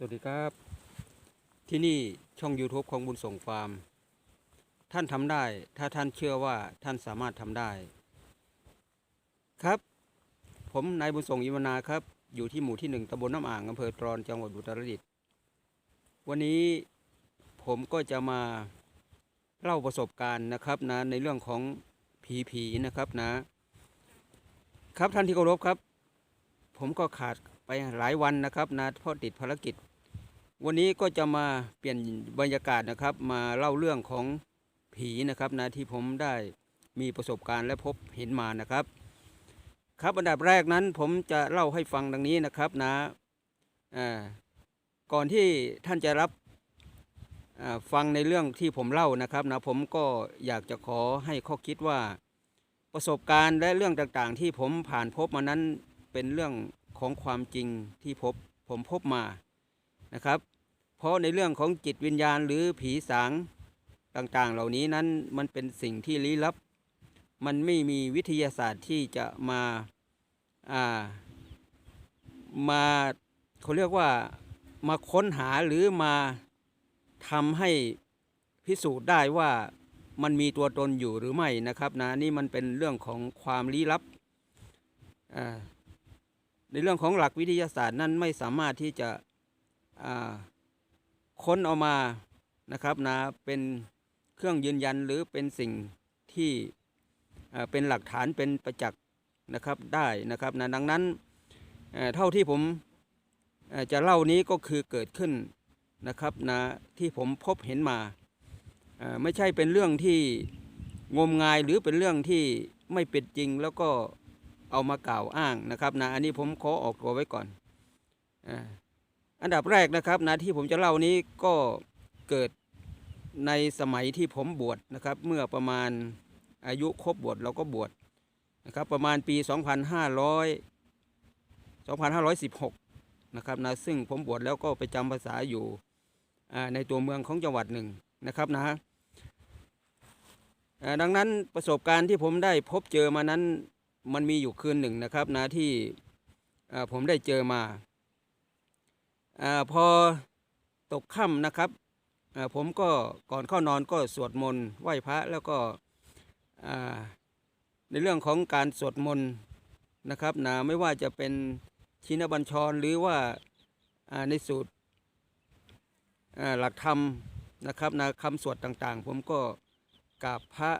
สวัสดีครับ ที่นี่ช่อง YouTube ของบุญส่งฟาร์ม ท่านทำได้ถ้าท่านเชื่อว่าท่านสามารถทำได้ ครับ ผมนายบุญส่งอิมนาครับ อยู่ที่หมู่ที่หนึ่งตำบลน้ำอ่างอำเภอตรอนจังหวัดอุตรดิตถ์วันนี้ผมก็จะมาเล่าประสบการณ์นะครับนะในเรื่องของผีผีนะครับนะ ครับท่านที่เคารพครับ ผมก็ขาดไปหลายวันนะครับนะเพราะติดภารกิจ วันนี้ก็จะมาเปลี่ยนบรรยากาศนะครับ มาเล่าเรื่องของผีนะครับนะที่ผมได้มีประสบการณ์และพบเห็นมานะครับ ครับอันดับแรกนั้นผมจะเล่าให้ฟังดังนี้นะครับนะอ่าก่อนที่ท่านจะรับอ่าฟังในเรื่องที่ผมเล่านะครับนะผมก็อยากจะขอให้ข้อคิดว่าประสบการณ์และเรื่องต่างๆ ที่ผมผ่านพบมานั้นเป็นเรื่องของความจริงที่พบผมพบมา นะครับ เพราะในเรื่องของจิตวิญญาณหรือผีสางต่างๆ เหล่านี้นั้นมันเป็นสิ่งที่ลี้ลับ มันไม่มีวิทยาศาสตร์ที่จะมาอ่ามาเขาเรียกว่ามาค้นหาหรือมาทำให้พิสูจน์ได้ว่ามันมีตัวตนอยู่หรือไม่นะครับนะนี่มันเป็นเรื่องของความลี้ลับอ่าในเรื่องของหลักวิทยาศาสตร์นั้นไม่สามารถที่จะ ค้นเอามานะครับนะเป็นเครื่องยืนยันหรือเป็นสิ่งที่เป็นหลักฐานเป็นประจักษ์นะครับได้นะครับนะดังนั้นเท่าที่ผมจะเล่านี้ก็คือเกิดขึ้นนะครับนะที่ผมพบเห็นมาไม่ใช่เป็นเรื่องที่งมงายหรือเป็นเรื่องที่ไม่เป็นจริงแล้วก็เอามากล่าวอ้างนะครับนะอันนี้ผมขอออกตัวไว้ก่อนอ อันดับแรกนะครับนะที่ผมจะเล่านี้ก็เกิดในสมัยที่ผมบวชนะครับ เมื่อประมาณอายุครบบวชเราก็บวชนะครับ ประมาณปี 2500 2516 นะครับนะซึ่งผมบวชแล้วก็ไปจำภาษาอยู่ในตัวเมืองของจังหวัดหนึ่งนะครับนะอ่าดังนั้นประสบการณ์ที่ผมได้พบเจอมานั้นมันมีอยู่คืนหนึ่งนะครับนะที่ผมได้เจอมา อพอตกค่ำนะครับผมก็ก่อนเข้านอนก็สวดมนต์ไหว้พระแล้วก็ในเรื่องของการสวดมนต์นะครับนะไม่ว่าจะเป็นชินบัญชรหรือว่าในสูตรหลักธรรมนะครับนะคำสวดต่างๆ ผมก็กราบพระ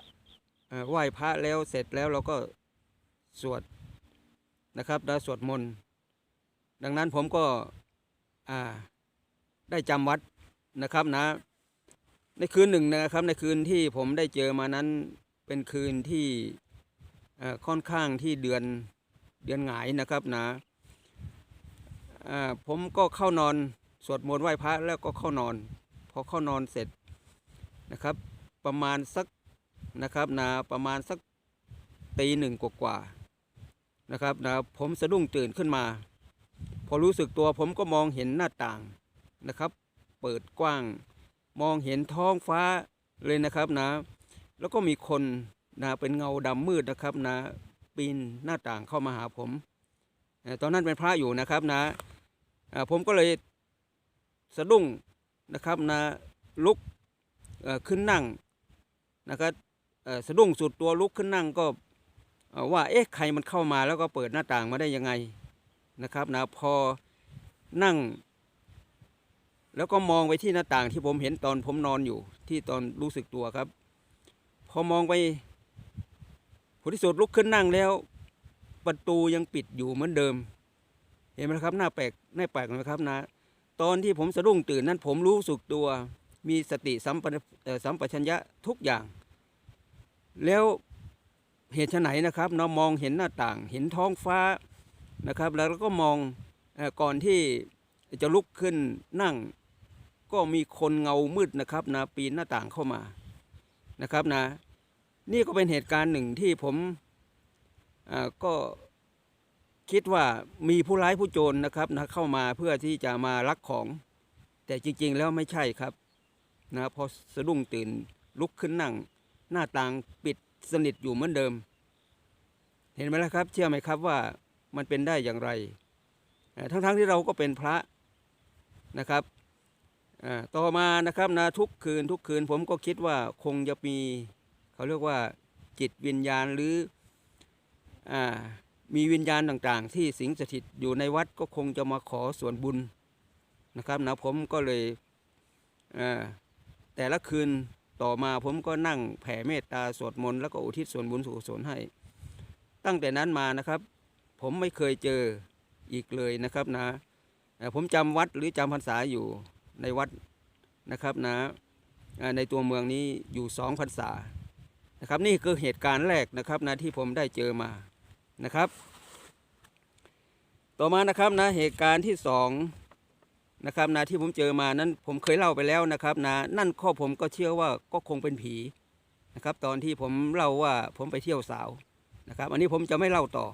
ไหว้พระแล้วเสร็จแล้วเราก็สวดนะครับนะสวดมนต์ดังนั้นผมก็ อ่าได้จำวัดนะครับนะ ในคืนหนึ่งนะครับ ในคืนที่ผมได้เจอมานั้นเป็นคืนที่ค่อนข้างที่เดือนเดือนหงายนะครับนะอ่าผมก็เข้านอนสวดมนต์ไหว้พระแล้วก็เข้านอน พอเข้านอนเสร็จนะครับ ประมาณสักนะครับนะประมาณสักตีหนึ่งกว่าๆนะครับนะผมสะดุ้งตื่นขึ้นมา พอรู้สึกตัวผมก็มองเห็นหน้าต่างนะครับ เปิดกว้าง มองเห็นท้องฟ้าเลยนะครับนะ แล้วก็มีคนนะเป็นเงาดำมืดนะครับนะปีนหน้าต่างเข้ามาหาผม ตอนนั้นเป็นพระอยู่นะครับนะอ่าผมก็เลยสะดุ้งนะครับนะลุกขึ้นนั่งนะครับสะดุ้งสุดตัวลุกขึ้นนั่งก็ว่าเอ๊ะใครมันเข้ามาแล้วก็เปิดหน้าต่างมาได้ยังไง นะครับนะพอนั่ง แล้วก็มองไปที่หน้าต่างที่ผมเห็นตอนผมนอนอยู่ที่ตอนรู้สึกตัวครับ พอมองไปผลที่สุดลุกขึ้นนั่งแล้ว ประตูยังปิดอยู่เหมือนเดิม เห็นไหมครับหน้าแปลกหน้าแปลกไหมครับนะ ตอนที่ผมสะดุ้งตื่นนั้นผมรู้สึกตัว มีสติสัมปัญสัมปชัญญะทุกอย่าง แล้วเหตุไฉนนะครับเรามองเห็นหน้าต่าง เห็นท้องฟ้า นะครับแล้วก็มองก่อนที่จะลุกขึ้นนั่ง ก็มีคนเงามืดนะครับนะปีนหน้าต่างเข้ามานะครับนะนี่ก็เป็นเหตุการณ์หนึ่งที่ผมอ่าก็คิดว่ามีผู้ร้ายผู้โจรนะครับนะเข้ามาเพื่อที่จะมาลักของ แต่จริง ๆ แล้วไม่ใช่ครับนะพอสะดุ้งตื่นลุกขึ้นนั่ง หน้าต่างปิดสนิทอยู่เหมือนเดิม เห็นไหมล่ะครับ เชื่อไหมครับว่า มันเป็นได้อย่างไร ทั้งๆที่เราก็เป็นพระนะครับต่อมานะครับนะทุกคืนทุกคืนผมก็คิดว่าคงจะมีเขาเรียกว่าจิตวิญญาณหรืออมีวิญญาณต่างๆ ที่สิงสถิตอยู่ในวัดก็คงจะมาขอส่วนบุญนะครับนะผมก็เลยแต่ละคืนต่อมาผมก็นั่งแผ่เมตตาสวดมนต์แล้วก็อุทิศส่วนบุญส่วนกุศลให้ ตั้งแต่นั้นมานะครับ ผมไม่เคยเจออีกเลยนะครับนะเอ่ผมจำวัดหรือจำพรรษาอยู่ในวัดนะครับนะในตัวเมืองนี้อยู่สองพรรษานะครับนี่คือเหตุการณ์แรกนะครับนะที่ผมได้เจอมานะครับ ต่อมานะครับนะเหตุการณ์ที่สองนะครับนะที่ผมเจอมานั้นผมเคยเล่าไปแล้วนะครับนะนั่นข้อผมก็เชื่อว่าก็คงเป็นผีนะครับ ตอนที่ผมเล่าว่าผมไปเที่ยวสาวนะครับ อันนี้ผมจะไม่เล่าต่อ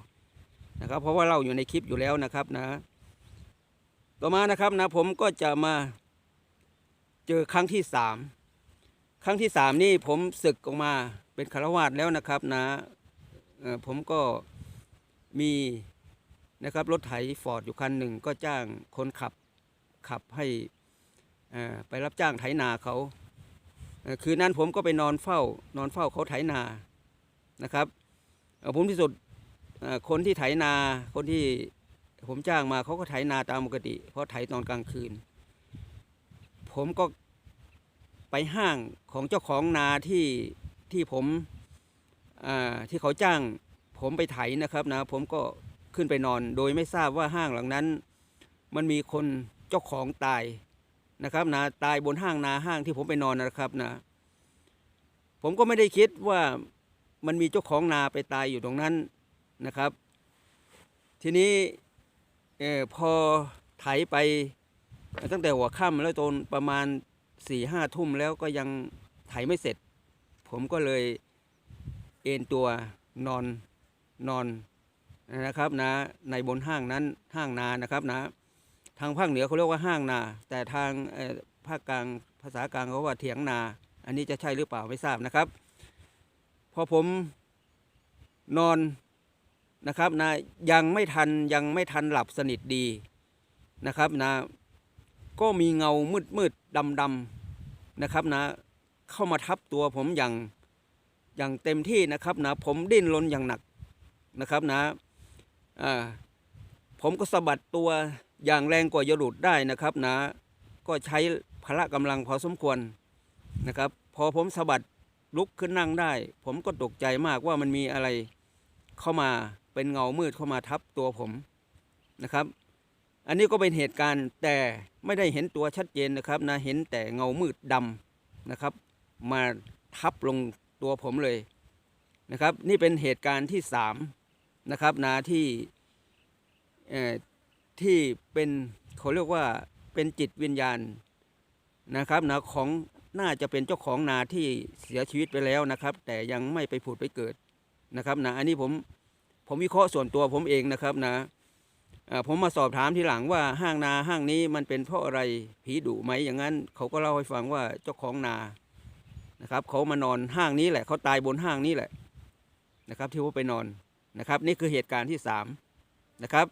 นะครับ เพราะว่าเล่าอยู่ในคลิปอยู่แล้วนะครับนะ ต่อมานะครับนะผมก็จะมาเจอครั้งที่สามครั้งที่สามนี่ผมศึกออกมาเป็นคารวาสแล้วนะครับนะผมก็มีนะครับรถไถฟอร์ดอยู่คันหนึ่งก็จ้างคนขับขับให้ไปรับจ้างไถนาเขาคืนนั้นผมก็ไปนอนเฝ้านอนเฝ้าเขาไถนานะครับผมที่สุด คนที่ไถนาคนที่ผมจ้างมาเขาก็ไถนาตามปกติ เพราะไถตอนกลางคืน ผมก็ไปห้างของเจ้าของนาที่ที่ผมที่เขาจ้าง ผมไปไถนะครับนะ ผมก็ขึ้นไปนอน โดยไม่ทราบว่าห้างหลังนั้น มันมีคนเจ้าของตายนะครับนะตายบนห้างนาห้างที่ผมไปนอนนะครับนะ ผมก็ไม่ได้คิดว่ามันมีเจ้าของนาไปตายอยู่ตรงนั้น นะครับ ทีนี้ออพอไถไป ตั้งแต่หัวค่ำแล้วจนประมาณสี่ห้าทุ่มแล้วก็ยังไถไม่เสร็จ ผมก็เลยเอนตัวนอนนอนนะครับนะในบนห้างนั้นห้างนานะครับนะทางภาคเหนือเขาเรียกว่าห้างนา แต่ทางภาคกลางภาษากลางเขาว่าเถียงนา อันนี้จะใช่หรือเปล่าไม่ทราบนะครับ พอผมนอน นะครับนะยังไม่ทันยังไม่ทันหลับสนิทดีนะครับนะก็มีเงามืดมืดดำดำนะครับนะเข้ามาทับตัวผมอย่างอย่างเต็มที่นะครับนะผมดิ้นรนอย่างหนักนะครับนะอ่าผมก็สะบัดตัวอย่างแรงกว่าจะหลุดได้นะครับนะก็ใช้พละกำลังพอสมควรนะครับ พอผมสะบัดลุกขึ้นนั่งได้ ผมก็ตกใจมากว่ามันมีอะไรเข้ามา เป็นเงามืดเข้ามาทับตัวผมนะครับ อันนี้ก็เป็นเหตุการณ์แต่ไม่ได้เห็นตัวชัดเจนนะครับนะเห็นแต่เงามืดดำนะครับ มาทับลงตัวผมเลยนะครับ นี่เป็นเหตุการณ์ที่สามนะครับนะที่เอ่อที่เป็นเขาเรียกว่าเป็นจิตวิญญาณนะครับนะของน่าจะเป็นเจ้าของนาที่เสียชีวิตไปแล้วนะครับ แต่ยังไม่ไปผุดไปเกิดนะครับนะอันนี้ผม ผมวิเคราะห์ส่วนตัวผมเองนะครับนะผมมาสอบถามทีหลังว่าห้างนาห้างนี้มันเป็นเพราะอะไรผีดุไหมอย่างนั้น เขาก็เล่าให้ฟังว่าเจ้าของนานะครับเขามานอนห้างนี้แหละเขาตายบนห้างนี้แหละนะครับ ที่ว่าไปนอนนะครับ นี่คือเหตุการณ์ที่สามนะครับ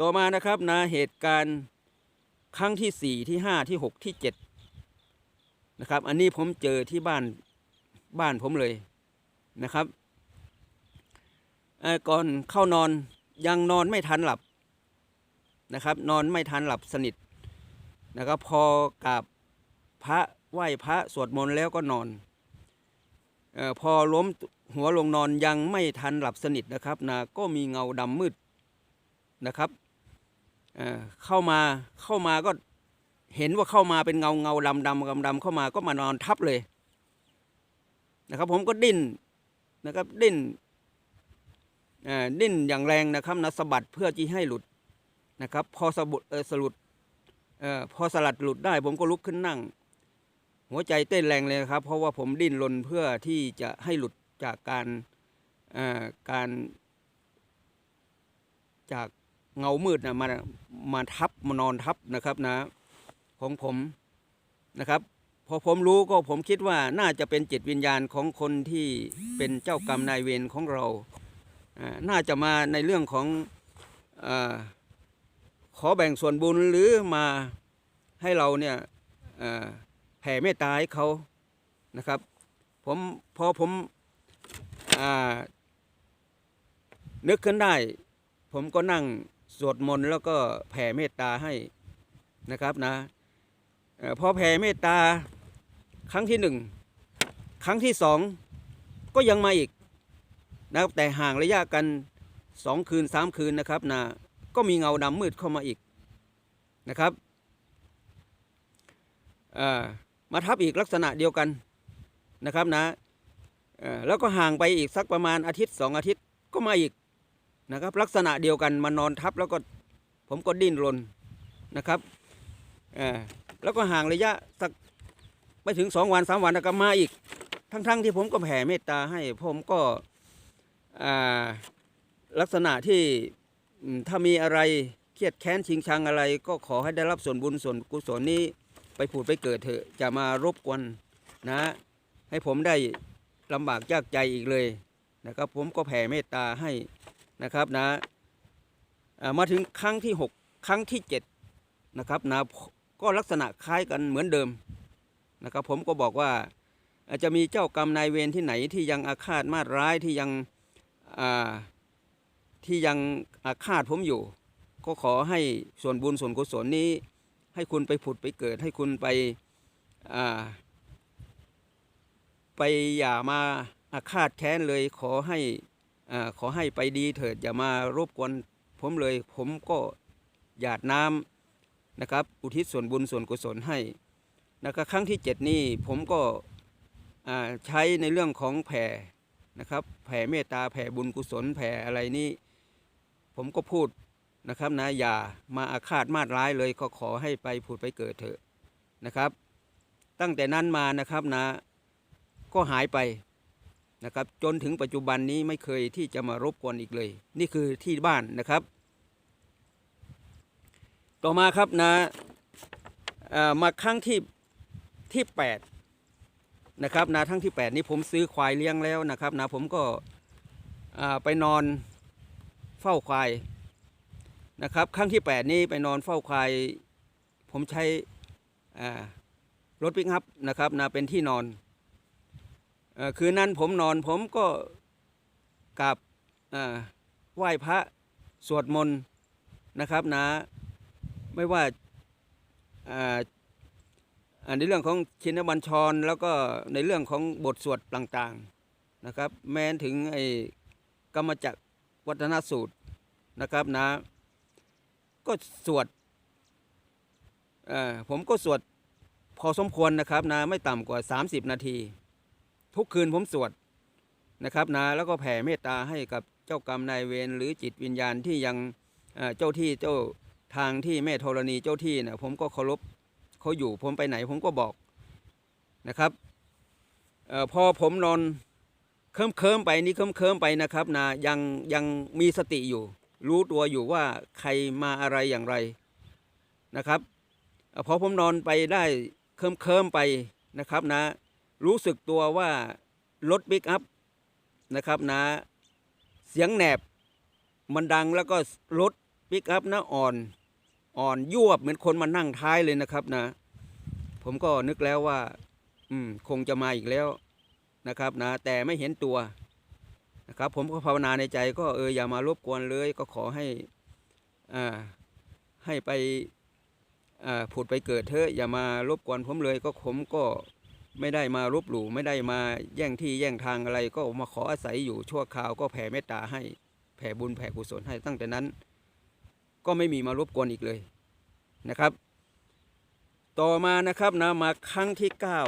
ต่อมานะครับนะเหตุการณ์ครั้งที่สี่ที่ห้าที่หกที่เจ็ดนะครับ อันนี้ผมเจอที่บ้านบ้านผมเลยนะครับ ก่อนเข้านอนยังนอนไม่ทันหลับนะครับ นอนไม่ทันหลับสนิทนะครับ พอกราบพระไหว้พระสวดมนต์แล้วก็นอนออพอล้มหัวลงนอนยังไม่ทันหลับสนิทนะครับนะก็มีเงาดำมืดนะครับเเข้ามาเข้ามาก็เห็นว่าเข้ามาเป็นเงาเงาดำดำดำดำเข้ามาก็มานอนทับเลยนะครับ ผมก็ดิ้นนะครับดิ้น ดิ้นอย่างแรงนะครับนะสะบัดเพื่อที่ให้หลุดนะครับพอสะบุดสลุดออพอสลัดหลุดได้ ผมก็ลุกขึ้นนั่ง หัวใจเต้นแรงเลยครับ เพราะว่าผมดิ้นรนเพื่อที่จะให้หลุดจากการออการจากเงามืดนะมามาทับมานอนทับนะครับนะของผมนะครับ พอผมรู้ก็ผมคิดว่าน่าจะเป็นจิตวิญญาณของคนที่เป็นเจ้ากรรมนายเวรของเรา น่าจะมาในเรื่องของอขอแบ่งส่วนบุญหรือมาให้เราเนี่ยแผ่เมตตาให้เขานะครับผมพอผมอนึกขึ้นได้ ผมก็นั่งสวดมนต์แล้วก็แผ่เมตตาให้นะครับนะอพอแผ่เมตตาครั้งที่หนึ่งครั้งที่สองก็ยังมาอีก นะครับแต่ห่างระยะกันสองคืนสามคืนนะครับนะก็มีเงาดำมืดเข้ามาอีกนะครับมาทับอีกลักษณะเดียวกันนะครับนะเอ่อแล้วก็ห่างไปอีกสักประมาณอาทิตย์สองอาทิตย์ก็มาอีกนะครับ ลักษณะเดียวกันมานอนทับแล้วก็ผมก็ดิ้นรนนะครับแล้วก็ห่างระยะสักไม่ถึงสองวันสามวันแล้วก็มาอีก ทั้งๆที่ผมก็แผ่เมตตาให้ผมก็ ลักษณะที่ถ้ามีอะไรเครียดแค้นชิงชังอะไร ก็ขอให้ได้รับส่วนบุญส่วนกุศลนี้ไปผุดไปเกิดเถอะจะมารบกวนนะ ให้ผมได้ลำบากยากใจอีกเลยนะครับ ผมก็แผ่เมตตาให้นะครับนะมาถึงครั้งที่ 6 ครั้งที่ 7 นะครับนะก็ลักษณะคล้ายกันเหมือนเดิมนะครับ ผมก็บอกว่าอาจจะมีเจ้ากรรมนายเวรที่ไหนที่ยังอาฆาตมาตร้ายที่ยัง ที่ยังอาฆาตผมอยู่ ก็ขอให้ส่วนบุญส่วนกุศลนี้ ให้คุณไปผุดไปเกิด ให้คุณไปไปอย่ามาอาฆาตแค้นเลยขอให้อขอให้ไปดีเถิดอย่ามารบกวนผมเลย ผมก็หยาดน้ำนะครับ อุทิศส่วนบุญส่วนกุศลให้นะครับครั้งที่เจ็ดนี่ผมก็ใช้ในเรื่องของแผ่ นะครับ แผ่เมตตาแผ่บุญกุศลแผ่อะไรนี่ผมก็พูดนะครับนะอย่ามาอาฆาตมาดร้ายเลยก็ขอให้ไปผุดไปเกิดเถอะนะครับ ตั้งแต่นั้นมานะครับนะ ก็หายไปนะครับจนถึงปัจจุบันนี้ไม่เคยที่จะมารบกวนอีกเลย นี่คือที่บ้านนะครับ ต่อมาครับนะมาครั้งที่ที่แปด นะครับนะทั้งที่แปดนี้ผมซื้อควายเลี้ยงแล้วนะครับนะผมก็ไปนอนเฝ้าควายนะครับครั้งที่แปดนี้ไปนอนเฝ้าควาย ผมใช้รถปิกอัพนะครับนะเป็นที่นอนอคืนนั้นผมนอนผมก็กราบไหว้พระสวดมนต์นะครับนะไม่ว่า ในเรื่องของชินบัญชร แล้วก็ในเรื่องของบทสวดต่างๆนะครับ แม้ถึงไอ้กรรมจักรวัฒนสูตรนะครับนะ ก็สวดผมก็สวดพอสมควรนะครับนะไม่ต่ำกว่า 30 นาที ทุกคืนผมสวดนะครับนะแล้วก็แผ่เมตตาให้กับเจ้ากรรมนายเวรหรือจิตวิญญาณที่ยังเจ้าที่เจ้าทางที่แม่ธรณีเจ้าที่นะผมก็เคารพ เขาอยู่ผมไปไหนผมก็บอกนะครับออพอผมนอนเคลิ้มเคิมๆไปนี่เคลิ้มเคิมๆไปนะครับนะยังยังมีสติอยู่ รู้ตัวอยู่ว่าใครมาอะไรอย่างไรนะครับออพอผมนอนไปได้เคลิ้มเคิมๆไปนะครับนะ รู้สึกตัวว่ารถบิ๊กอัพนะครับนะ เสียงแหนบมันดังแล้วก็รถบิ๊กอัพนะอ่อน อ่อนยวบเหมือนคนมานั่งท้ายเลยนะครับนะ ผมก็นึกแล้วว่า อืมคงจะมาอีกแล้วนะครับนะ แต่ไม่เห็นตัวนะครับ ผมก็ภาวนาในใจ ก็เอออย่ามารบกวนเลย ก็ขอให้อ่าให้ไปอ่าผุดไปเกิดเถอะอย่ามารบกวนผมเลย ก็ผมก็ไม่ได้มารบหลู่ไม่ได้มาแย่งที่แย่งทางอะไร ก็มาขออาศัยอยู่ชั่วคราวก็แผ่เมตตาให้แผ่บุญแผ่กุศลให้ตั้งแต่นั้น ก็ไม่มีมารบกวนอีกเลยนะครับ ต่อมานะครับนะมาครั้งที่เก้า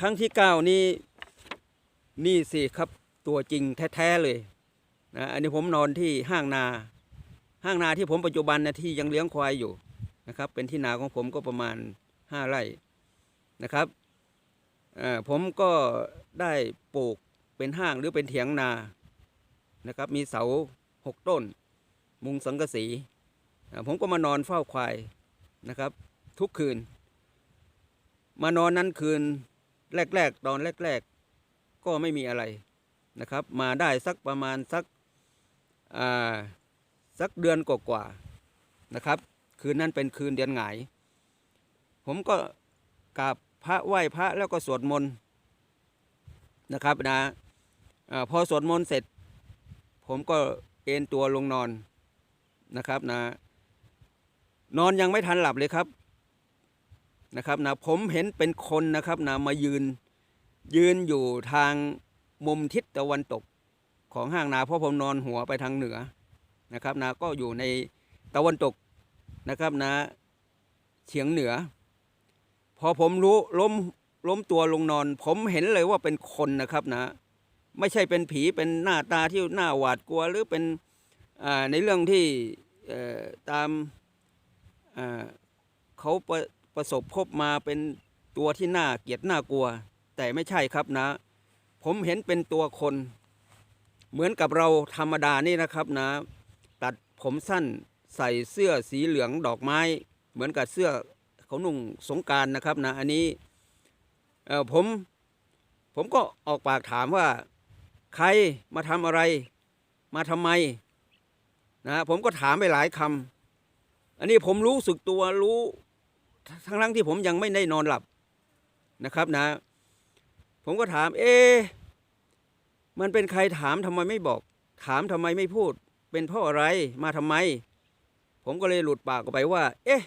ครั้งที่เก้านี้นี่สิครับตัวจริงแท้ๆเลยนะอันนี้ผมนอนที่ห้างนา ห้างนาที่ผมปัจจุบันนะที่ยังเลี้ยงควายอยู่นะครับ เป็นที่นาของผมก็ประมาณห้าไร่นะครับผมก็ได้ปลูกเป็นห้างหรือเป็นเถียงนานะครับ มีเสาหกต้น มุงสังกะสี ผมก็มานอนเฝ้าควายนะครับ ทุกคืน มานอนนั้นคืนแรก ๆ ตอนแรก ๆ ก็ไม่มีอะไรนะครับ มาได้สักประมาณสักสักเดือนกว่าๆนะครับ คืนนั้นเป็นคืนเดือนหงาย ผมก็กราบพระไหว้พระแล้วก็สวดมนต์นะครับนะอพอสวดมนต์เสร็จ ผมก็เอนตัวลงนอน นะครับนะนอนยังไม่ทันหลับเลยครับนะครับนะผมเห็นเป็นคนนะครับนะมายืนยืนอยู่ทางมุมทิศตะวันตกของห้างนาเพราะผมนอนหัวไปทางเหนือนะครับนะก็อยู่ในตะวันตกนะครับนะเฉียงเหนือ พอผมรู้ล้มล้มตัวลงนอน ผมเห็นเลยว่าเป็นคนนะครับนะ ไม่ใช่เป็นผีเป็นหน้าตาที่หน้าหวาดกลัวหรือเป็น ในเรื่องที่ตามเขาประประสบพบมาเป็นตัวที่น่าเกลียดน่ากลัว แต่ไม่ใช่ครับนะ ผมเห็นเป็นตัวคน เหมือนกับเราธรรมดานี่นะครับนะ ตัดผมสั้นใส่เสื้อสีเหลืองดอกไม้ เหมือนกับเสื้อเขานุ่งสงการนะครับนะ อันนี้ผมผมก็ออกปากถามว่า ใครมาทำอะไร มาทำไม นะผมก็ถามไปหลายคำอันนี้ผมรู้สึกตัวรู้ทั้งทั้งที่ผมยังไม่ได้นอนหลับนะครับนะ ผมก็ถาม เอ๊มันเป็นใครถามทำไมไม่บอก ถามทำไมไม่พูด เป็นเพราะอะไรมาทำไม ผมก็เลยหลุดปากออกไปว่า เอ๊ะ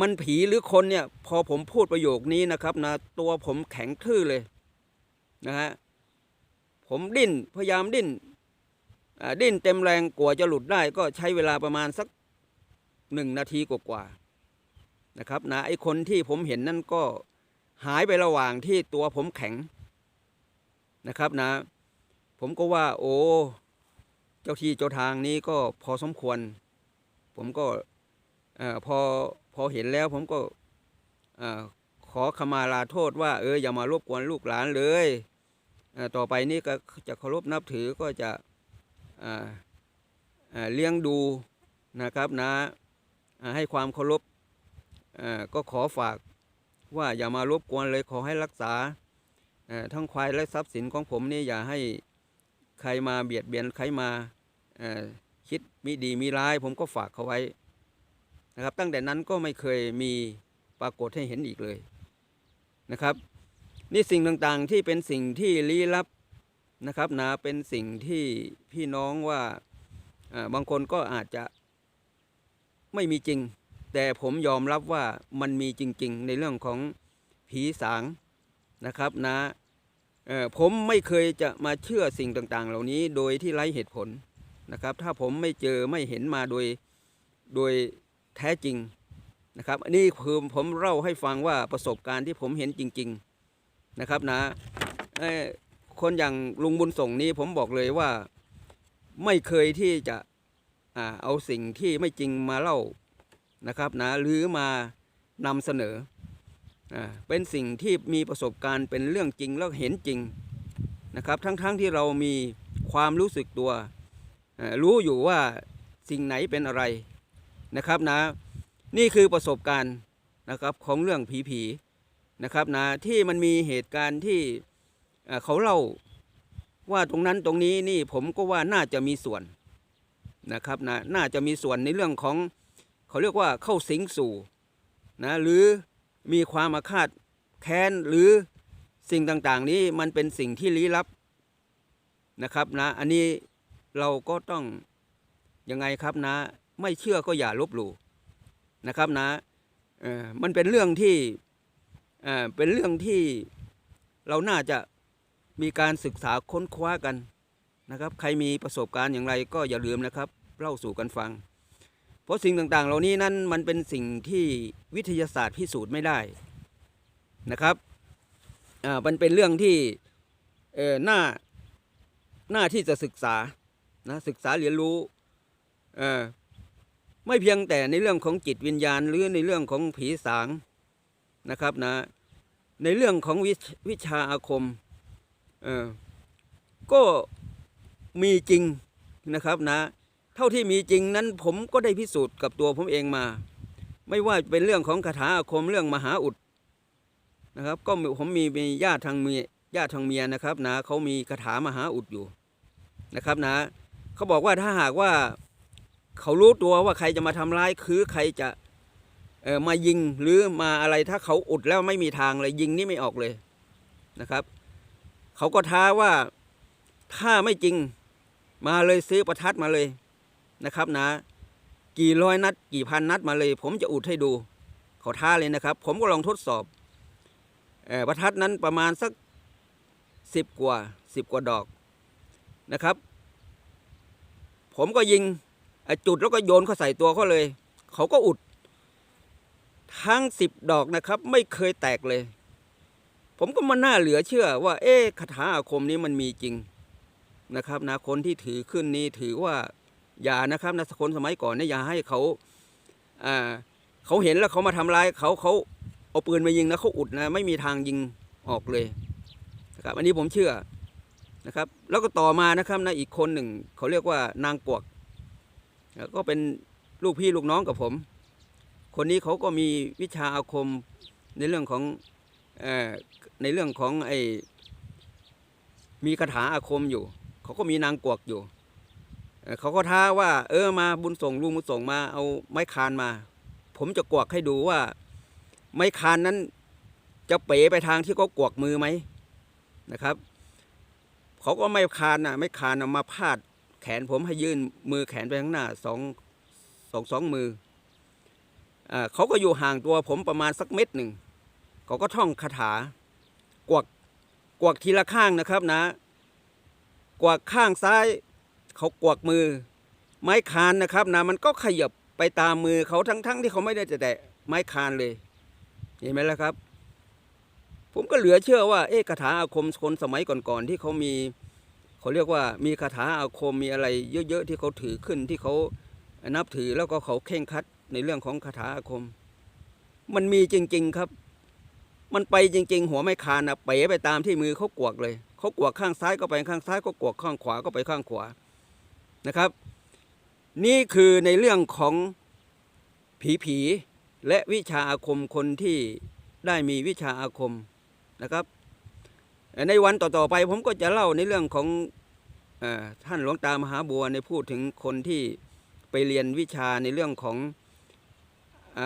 มันผีหรือคนเนี่ย พอผมพูดประโยคนี้นะครับนะตัวผมแข็งทื่อเลยนะฮะผมดิ้นพยายามดิ้น ดิ้นเต็มแรงกว่าจะหลุดได้ก็ใช้เวลาประมาณสักหนึ่งนาทีกว่าๆนะครับนะไอคนที่ผมเห็นนั่นก็หายไประหว่างที่ตัวผมแข็งนะครับนะ ผมก็ว่า โอ้เจ้าที่เจ้าทางนี้ก็พอสมควร ผมก็พอพอเห็นแล้วผมก็ขอขมาลาโทษว่า เอออย่ามารบกวนลูกหลานเลย ต่อไปนี้ก็จะเคารพนับถือก็จะ เลี้ยงดูนะครับนะอ่าให้ความเคารพก็ขอฝากว่าอย่ามารบกวนเลยขอให้รักษาทั้งควายและทรัพย์สินของผมนี่อย่าให้ใครมาเบียดเบียนใครมาคิดมิดีมีร้าย ผมก็ฝากเขาไว้นะครับ ตั้งแต่นั้นก็ไม่เคยมีปรากฏให้เห็นอีกเลยนะครับ นี่สิ่งต่างๆที่เป็นสิ่งที่ลี้ลับ นะครับนะเป็นสิ่งที่พี่น้องว่าบางคนก็อาจจะไม่มีจริง แต่ผมยอมรับว่ามันมีจริง ๆ ในเรื่องของผีสางนะครับนะผมไม่เคยจะมาเชื่อสิ่งต่างๆ เหล่านี้โดยที่ไร้เหตุผลนะครับ ถ้าผมไม่เจอไม่เห็นมาโดยโดยแท้จริงนะครับอันนี้คือผมเล่าให้ฟังว่าประสบการณ์ที่ผมเห็นจริง ๆนะครับนะ คนอย่างลุงบุญส่งนี้ผมบอกเลยว่าไม่เคยที่จะอ่าเอาสิ่งที่ไม่จริงมาเล่านะครับนะหรือมานำเสนออ่าเป็นสิ่งที่มีประสบการณ์เป็นเรื่องจริงแล้วเห็นจริงนะครับ ทั้งๆทที่เรามีความรู้สึกตัว รู้อยู่ว่าสิ่งไหนเป็นอะไรนะครับนะนี่คือประสบการณ์นะครับของเรื่องผีๆนะครับนะที่มันมีเหตุการณ์ที่ เขาเล่าว่าตรงนั้นตรงนี้นี่ผมก็ว่าน่าจะมีส่วนนะครับนะน่าจะมีส่วนในเรื่องของเขาเรียกว่าเข้าสิงสู่นะหรือมีความอาฆาตแค้นหรือสิ่งต่างๆ นี้มันเป็นสิ่งที่ลี้ลับนะครับนะอันนี้เราก็ต้องยังไงครับนะ ไม่เชื่อก็อย่าลบหลู่นะครับนะมันเป็นเรื่องที่เป็นเรื่องที่เราน่าจะ มีการศึกษาค้นคว้ากันนะครับ ใครมีประสบการณ์อย่างไรก็อย่าลืมนะครับ เล่าสู่กันฟัง เพราะสิ่งต่างๆ เหล่านี้นั้นมันเป็นสิ่งที่วิทยาศาสตร์พิสูจน์ไม่ได้นะครับอ่ามันเป็นเรื่องที่เออหน้าหน้าที่จะศึกษานะศึกษาเรียนรู้เออไม่เพียงแต่ในเรื่องของจิตวิญญาณ หรือในเรื่องของผีสางนะครับนะในเรื่องของวิชวิชาอาคม ก็มีจริงนะครับนะ เท่าที่มีจริงนั้นผมก็ได้พิสูจน์กับตัวผมเองมา ไม่ว่าเป็นเรื่องของคาถาอาคมเรื่องมหาอุดนะครับ ก็ผมมีมีญาติทางเมียญาติทางเมียนะครับนะเขามีคาถามหาอุดอยู่นะครับนะเขาบอกว่าถ้าหากว่าเขารู้ตัวว่าใครจะมาทำร้ายคือใครจะเออมายิงหรือมาอะไรถ้าเขาอุดแล้วไม่มีทางเลยยิงนี่ไม่ออกเลยนะครับ เขาก็ท้าว่าถ้าไม่จริงมาเลยซื้อประทัดมาเลยนะครับนะ กี่ร้อยนัด กี่พันนัดมาเลย ผมจะอุดให้ดู เขาท้าเลยนะครับ ผมก็ลองทดสอบอประทัดนั้นประมาณสักสิบกว่าสิบกว่าดอกนะครับ ผมก็ยิงจุดแล้วก็โยนเขาใส่ตัวเขาเลย เขาก็อุด ทั้งสิบดอกนะครับ ไม่เคยแตกเลย ผมก็มาน่าเหลือเชื่อว่า เอ๊ะคาถาอาคมนี้มันมีจริงนะครับนะคนที่ถือขึ้นนี้ถือว่าอย่านะครับนะคนสมัยก่อนเนี่ยอย่าให้เขาอ่าเขาเห็นแล้วเขามาทำร้ายเขาเขาเอาปืนมายิงนะเขาอุดนะไม่มีทางยิงออกเลยนะครับอันนี้ผมเชื่อนะครับ แล้วก็ต่อมานะครับนะอีกคนหนึ่งเขาเรียกว่านางกวกแล้วก็เป็นลูกพี่ลูกน้องกับผม คนนี้เขาก็มีวิชาอาคมในเรื่องของ ในเรื่องของไอมีคาถาอาคมอยู่ เขาก็มีนางกวกอยู่ เขาก็ท้าว่า เออมาบุญส่งลุงบุญส่งมาเอาไม้คานมา ผมจะกวกให้ดูว่า ไม้คานนั้น จะเป๋ไปทางที่เขากวกมือไหมนะครับ เขาก็ไม่คานนะไม่คานมาพาดแขนผมให้ยื่นมือแขนไปข้างหน้าสองสองสองมืออ่าเขาก็อยู่ห่างตัวผมประมาณสักเม็ดหนึ่ง เขาก็ท่องคาถากวักกวักทีละข้างนะครับนะ กวักข้างซ้าย เขากวักมือ ไม้คานนะครับนะมันก็ขยับไปตามมือเขาทั้งๆทที่เขาไม่ได้จะแตะไม้คานเลย เห็นไหมล่ะครับ ผมก็เหลือเชื่อว่าเอ๊ะคาถาอาคมคนสมัยก่อนๆที่เขามีเขาเรียกว่ามีคาถาอาคมมีอะไรเยอะๆที่เขาถือขึ้นที่เขานับถือแล้วก็เขาเข่งคัดในเรื่องของคาถาอาคม มันมีจริง ๆครับ มันไปจริง ๆ หัวไม่คานนะเป๋ไปตามที่มือเขากวกเลยเขากวกข้างซ้ายก็ไปข้างซ้ายก็กวกข้างขวาก็ไปข้างขวานะครับ นี่คือในเรื่องของผีๆและวิชาอาคมคนที่ได้มีวิชาอาคมนะครับ ในวันต่อๆไปผมก็จะเล่าในเรื่องของอท่านหลวงตามหาบัวในพูดถึงคนที่ไปเรียนวิชาในเรื่องของอ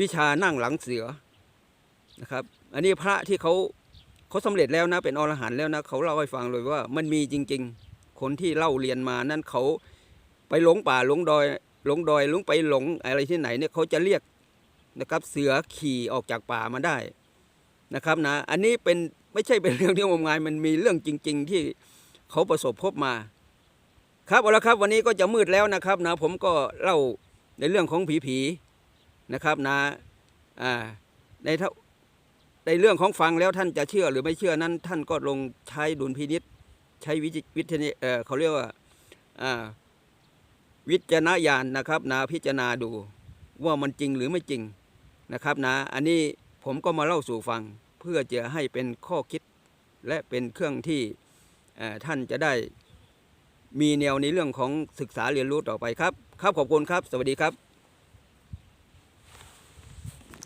วิชานั่งหลังเสือ นะครับ อันนี้พระที่เขาเขาสำเร็จแล้วนะเป็นอรหันต์แล้วนะเขาเล่าให้ฟังเลยว่ามันมีจริง ๆ คนที่เล่าเรียนมานั้นเขาไปหลงป่าหลงดอยหลงดอยหลงไปหลงอะไรที่ไหนเนี่ยเขาจะเรียกนะครับเสือขี่ออกจากป่ามาได้นะครับนะอันนี้เป็นไม่ใช่เป็นเรื่องที่งมงายมันมีเรื่องจริง ๆ ที่เขาประสบพบมา ครับเอาละครับ วันนี้ก็จะมืดแล้วนะครับนะผมก็เล่าในเรื่องของผีๆนะครับนะอ่าในเท่า ในเรื่องของฟังแล้วท่านจะเชื่อหรือไม่เชื่อนั้น ท่านก็ลงใช้ดุลพินิษใช้วิจิวิทยเอ่อเขาเรียกว่าวิจารณญาณนะครับนะพิจารณาดูว่ามันจริงหรือไม่จริงนะครับนะอันนี้ผมก็มาเล่าสู่ฟังเพื่อจะให้เป็นข้อคิดและเป็นเครื่องที่ท่านจะได้มีแนวในเรื่องของศึกษาเรียนรู้ต่อไปครับ ครับขอบคุณครับ สวัสดีครับ